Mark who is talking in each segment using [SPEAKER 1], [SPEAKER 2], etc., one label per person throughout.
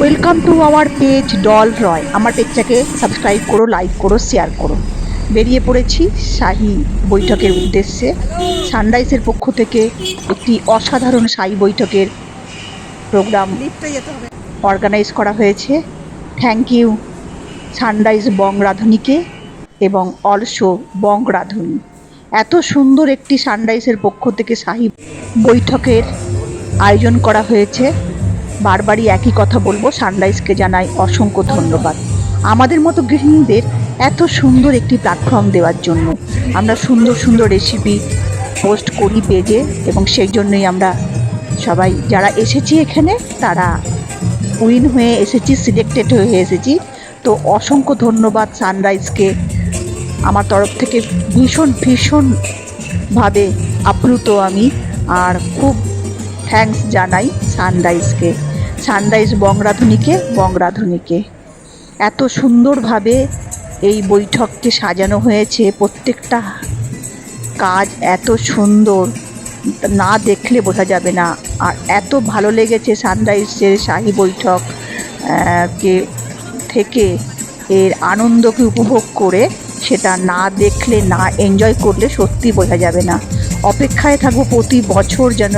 [SPEAKER 1] Welcome to our page Dol Roy আমার পেজটাকে subscribe করো লাইক করো শেয়ার করো। বেরিয়ে পড়েছি শাহী বৈঠকের উদ্দেশ্যে। সানরাইজের পক্ষ থেকে একটি অসাধারণ শাহী বৈঠকের প্রোগ্রাম অর্গানাইজ করা হয়েছে। থ্যাংক ইউ সানরাইজ বং রাধুনিকে এবং অলসো বং রাধুনি এত সুন্দর একটি সানরাইজের পক্ষ থেকে শাহী বৈঠকের আয়োজন করা হয়েছে। বারবারই একই কথা বলব, সানরাইজকে জানাই অসংখ্য ধন্যবাদ। আমাদের মতো গৃহিণীদের এত সুন্দর একটি প্ল্যাটফর্ম দেওয়ার জন্য আমরা সুন্দর সুন্দর রেসিপি পোস্ট করি পেজে এবং সেই জন্যই আমরা সবাই যারা এসেছি এখানে, তারা উইন হয়ে এসেছি সিলেক্টেড হয়ে এসেছি। তো অসংখ্য ধন্যবাদ সানরাইজকে। আমার তরফ থেকে ভীষণ ভীষণভাবে আপ্লুত আমি। আর খুব থ্যাঙ্কস জানাই সানরাইজকে। সানরাইজ বংরাধুনিকে বংরাধুনিকে এত সুন্দরভাবে এই বৈঠককে সাজানো হয়েছে, প্রত্যেকটা কাজ এত সুন্দর, না দেখলে বোঝা যাবে না। আর এত ভালো লেগেছে সানরাইজের শাহী বৈঠক কে থেকে এর আনন্দকে উপভোগ করে, সেটা না দেখলে, না এনজয় করলে সত্যি বোঝা যাবে না। অপেক্ষায় থাকব প্রতি বছর যেন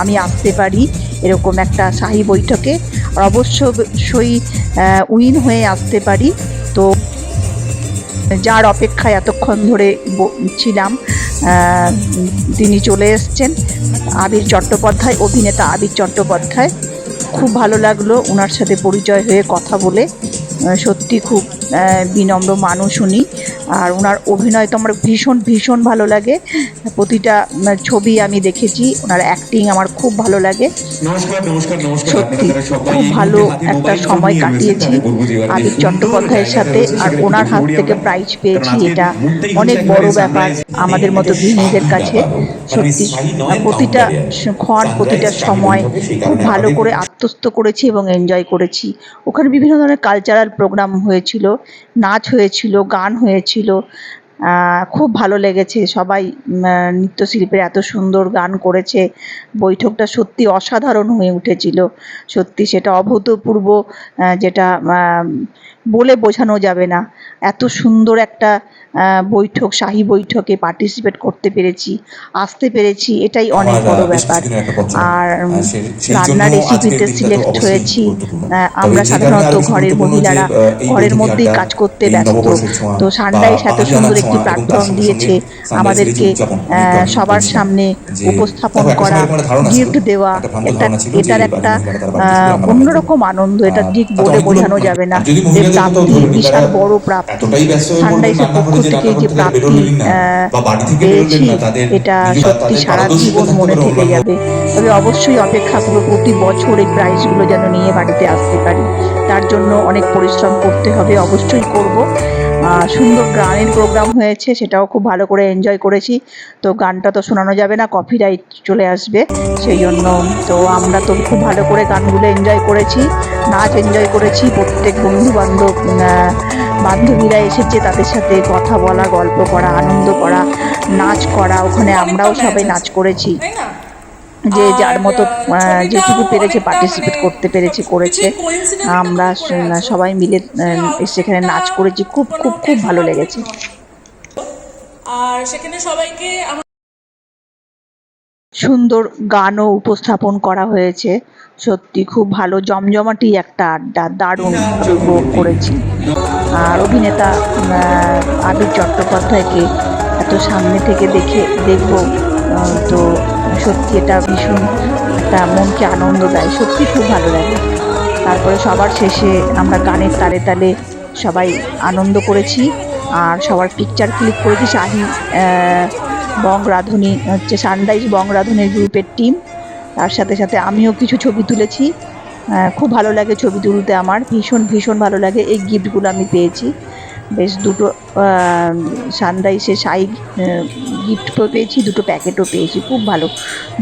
[SPEAKER 1] আমি আসতে পারি। এরকম একটা শাহী বৈঠকে। আর অবশ্যই উইন হয়ে আসতে পারি। তো যার অপেক্ষায় এতক্ষণ ধরে ছিলাম তিনি চলে এসছেন। আবির চট্টোপাধ্যায়, অভিনেতা আবির চট্টোপাধ্যায়। খুব ভালো লাগল ওনার সাথে পরিচয় হয়ে কথা বলে। সত্যি খুব বিনম্র মানুষ উনি। আর ওনার অভিনয় তো আমার ভীষণ ভীষণ ভালো লাগে। প্রতিটা ছবি আমি দেখেছি ওনার অ্যাক্টিং আমার খুব ভালো লাগে।
[SPEAKER 2] নমস্কার নমস্কার নমস্কার।
[SPEAKER 1] সত্যি খুব ভালো একটা সময় কাটিয়েছি আবির চট্টোপাধ্যায়ের সাথে আর ওনার হাত থেকে প্রাইজ পেয়েছি এটা অনেক বড় ব্যাপার আমাদের মতো গৃহিণীদের কাছে।
[SPEAKER 2] মানে
[SPEAKER 1] সত্যি প্রতিটা। ক্ষণ প্রতিটা সময় খুব ভালো করে আত্মস্থ করেছি এবং এনজয় করেছি। ওখানে বিভিন্ন ধরনের কালচারাল প্রোগ্রাম হয়েছিল, নাচ হয়েছিল, গান হয়েছিল খুব ভালো লেগেছে। সবাই নৃত্যশিল্পের এত সুন্দর গান করেছে। বৈঠকটা সত্যি অসাধারণ হয়ে উঠেছিল। সত্যি সেটা অভূতপূর্ব যেটা বলে বোঝানো যাবে না। এত সুন্দর একটা বৈঠক শাহী বৈঠকে পার্টিসিপেট করতে পেরেছি আসতে পেরেছি এটাই অনেক বড় ব্যাপার। আর
[SPEAKER 2] সেই
[SPEAKER 1] রান্নার রেসিপিতে সিলেক্ট হয়েছি। আমরা সাধারণত ঘরের মহিলারা ঘরের মধ্যেই কাজ করতে ব্যস্ত। তো
[SPEAKER 2] বা
[SPEAKER 1] সানরাইজ এত সুন্দর একটি প্ল্যাটফর্ম দিয়েছে আমাদেরকে সবার সামনে উপস্থাপন করা গিফট দেওয়া এটা এটার একটা অন্যরকম আনন্দ এটা ঠিক বলে বোঝানো যাবে না। যে প্রাপ্তি বিশাল বড় প্রাপ্তি।
[SPEAKER 2] হয়ে
[SPEAKER 1] সানরাইজের পক্ষ থেকে যে প্রাপ্তি পেয়েছি এটা সত্যি সারা জীবন মনে থেকে যাবে। তবে অবশ্যই অপেক্ষা করব প্রতি বছর এই প্রাইজগুলো যেন নিয়ে বাড়িতে আসতে পারি। তার জন্য অনেক পরিশ্রম করতে হবে অবশ্যই করব। সুন্দর গানের প্রোগ্রাম হয়েছে, সেটাও খুব ভালো করে এনজয় করেছি। তো গানটা তো শোনানো যাবে না কপিরাইট চলে আসবে, সেই জন্য তো আমরা তো খুব ভালো করে গানগুলো এনজয় করেছি, নাচ এনজয় করেছি। প্রত্যেক বন্ধু বান্ধব বান্ধবীরা এসেছে তাদের সাথে কথা বলা, গল্প করা, আনন্দ করা, নাচ করা, ওখানে আমরাও সবাই নাচ করেছি। যে যার মতো যেটুকু পেরেছে পার্টিসিপেট করতে পেরেছে করেছে। আমরা সবাই মিলে সেখানে নাচ করেছি। খুব খুব খুব ভালো লেগেছে।
[SPEAKER 3] আর সেখানে সবাইকে
[SPEAKER 1] সুন্দর গানও উপস্থাপন করা হয়েছে। সত্যি খুব ভালো জমজমাটি একটা আড্ডা দারুণ উপভোগ করেছি। আর অভিনেতা আবির চট্টোপাধ্যায়কে এত সামনে থেকে দেখে দেখব তো সত্যি এটা ভীষণ একটা মনকে আনন্দ দেয় সত্যি খুব ভালো লাগে। তারপরে সবার শেষে আমরা গানের তালে তালে সবাই আনন্দ করেছি আর সবার পিকচার ক্লিক করেছি শাহি আহ, বং রাধুনি হচ্ছে সানরাইজ বং রাধুনির গ্রুপের টিম তার সাথে সাথে আমিও কিছু ছবি তুলেছি খুব ভালো লাগে ছবি তুলতে আমার ভীষণ ভীষণ ভালো লাগে এই গিফটগুলো আমি পেয়েছি। বেশ দুটো সানরাইসে সাই গিফট পেয়েছি, দুটো প্যাকেটও পেয়েছি, খুব ভালো।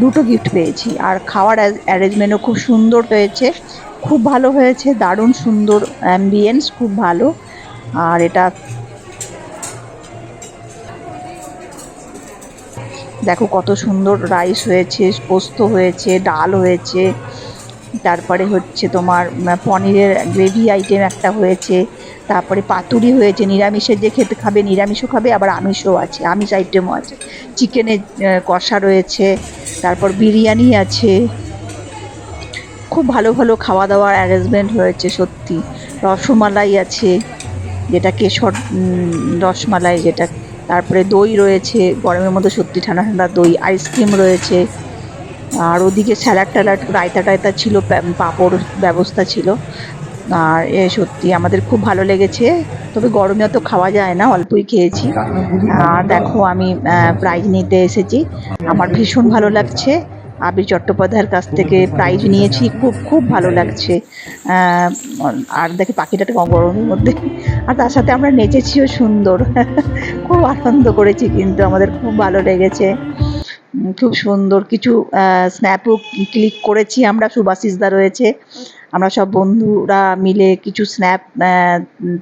[SPEAKER 1] দুটো গিফট পেয়েছি। আর খাওয়ার অ্যারেঞ্জমেন্টও খুব সুন্দর হয়েছে, খুব ভালো হয়েছে, দারুণ সুন্দর অ্যাম্বিয়েন্স খুব ভালো। আর এটা দেখো কত সুন্দর রাইস হয়েছে, পোস্ত হয়েছে, ডাল হয়েছে। তারপরে হচ্ছে তোমার পনিরের গ্রেভি আইটেম একটা হয়েছে। তারপরে পাতুরি হয়েছে, নিরামিষের যে খেতে খাবে, নিরামিষও খাবে, আবার আমিষও আছে, আমিষ আইটেমও আছে। চিকেনের কষা রয়েছে, তারপর বিরিয়ানি আছে। খুব ভালো ভালো খাওয়া দাওয়ার অ্যারেঞ্জমেন্ট হয়েছে, সত্যি। রসমালাই আছে, যেটা কেশর রসমালাই যেটা। তারপরে দই রয়েছে, গরমের মধ্যে সত্যি ঠান্ডা ঠান্ডা দই আইসক্রিম রয়েছে। আর ওদিকে স্যালাড ট্যালাড রায়তা টায়তা ছিল পাঁপড় ব্যবস্থা ছিল। আর এ সত্যি আমাদের খুব ভালো লেগেছে। তবে গরমে অত খাওয়া যায় না, অল্পই খেয়েছি। আর দেখো আমি প্রাইজ নিতে এসেছি। আমার ভীষণ ভালো লাগছে। আবির চট্টোপাধ্যায়ের কাছ থেকে প্রাইজ নিয়েছি। খুব খুব ভালো লাগছে। আর দেখি পাখিটা একটু গরমের মধ্যে। আর তার সাথে আমরা নেচেছিও সুন্দর। খুব আনন্দ করেছি কিন্তু আমাদের। খুব ভালো লেগেছে। খুব সুন্দর কিছু স্ন্যাপও ক্লিক করেছি আমরা সুভাষিসদা রয়েছে। আমরা সব বন্ধুরা মিলে কিছু স্ন্যাপ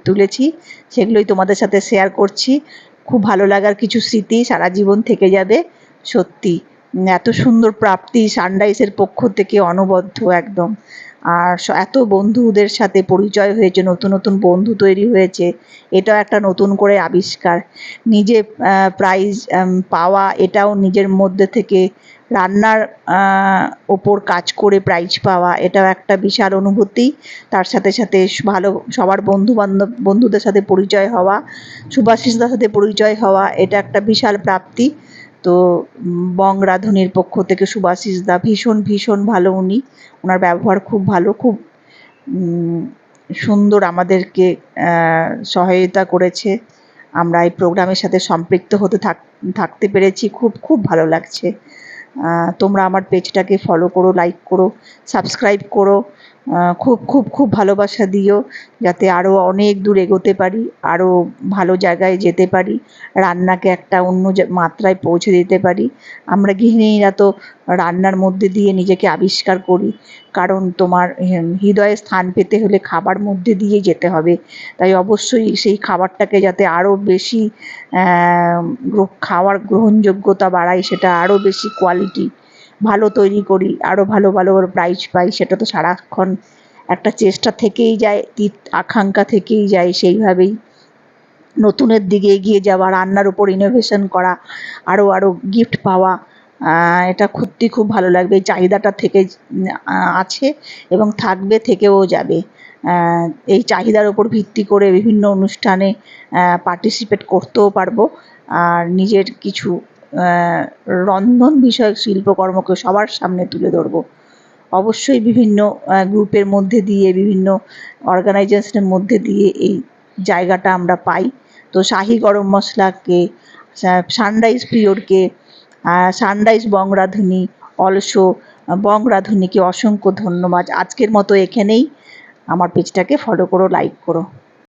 [SPEAKER 1] তুলেছি, সেগুলোই তোমাদের সাথে শেয়ার করছি। খুব ভালো লাগার কিছু স্মৃতি সারা জীবন থেকে যাবে, সত্যি। এত সুন্দর প্রাপ্তি সানরাইজের পক্ষ থেকে অনবদ্য একদম। আর এত বন্ধুদের সাথে পরিচয় হয়েছে, নতুন নতুন বন্ধু তৈরি হয়েছে, এটাও একটা নতুন করে আবিষ্কার। নিজে প্রাইজ পাওয়া, এটাও নিজের মধ্যে থেকে রান্নার ওপর কাজ করে প্রাইজ পাওয়া, এটাও একটা বিশাল অনুভূতি। তার সাথে সাথে ভালো, সবার বন্ধু বান্ধব বন্ধুদের সাথে পরিচয় হওয়া, সুভাষিসদার সাথে পরিচয় হওয়া, এটা একটা বিশাল প্রাপ্তি। তো উম, বং রাঁধুনির পক্ষ থেকে সুভাষিসদা ভীষণ ভীষণ ভালো উনি। ওনার ব্যবহার খুব ভালো খুব সুন্দর আমাদেরকে সহায়তা করেছে। আমরা এই প্রোগ্রামের সাথে সম্পৃক্ত হতে থাক থাকতে পেরেছি। খুব খুব ভালো লাগছে। তোমরা আমার পেজটাকে ফলো করো লাইক করো সাবস্ক্রাইব করো। খুব খুব খুব ভালোবাসা দিও, যাতে আরও অনেক দূর এগোতে পারি আরও ভালো জায়গায় যেতে পারি, রান্নাকে একটা অন্য মাত্রায় পৌঁছে দিতে পারি। আমরা গৃহিণীরা তো রান্নার মধ্যে দিয়ে নিজেকে আবিষ্কার করি, কারণ তোমার হৃদয়ে স্থান পেতে হলে খাবার মধ্যে দিয়ে যেতে হবে। তাই অবশ্যই সেই খাবারটাকে যাতে আরও বেশি খাওয়ার গ্রহণযোগ্যতা বাড়ায়, সেটা আরও বেশি কোয়ালিটি ভালো তৈরি করি আরও ভালো ভালো প্রাইজ পাই, সেটা তো সারাক্ষণ একটা চেষ্টা থেকেই যায় আকাঙ্ক্ষা থেকেই যায় সেইভাবেই। নতুনের দিকে এগিয়ে যাওয়া, রান্নার উপর ইনোভেশন করা আরও আরও গিফট পাওয়া এটা সত্যি খুব ভালো লাগবে, এই চাহিদাটা থেকে আছে এবং থাকবে, থেকেও যাবে। এই চাহিদার উপর ভিত্তি করে বিভিন্ন অনুষ্ঠানে পার্টিসিপেট করতেও পারব, আর নিজের কিছু রন্ধন বিষয়ক শিল্পকর্মকে সবার সামনে তুলে ধরবো। অবশ্যই বিভিন্ন গ্রুপের মধ্যে দিয়ে, বিভিন্ন অর্গানাইজেশনের মধ্যে দিয়ে এই জায়গাটা আমরা পাই। তো শাহি গরম মশলাকে সানরাইজ পিওরকে সানরাইজ বং রাঁধুনি অলসো বং রাঁধুনিকে অসংখ্য ধন্যবাদ। আজকের মতো এখানেই। আমার পেজটাকে ফলো করো লাইক করো।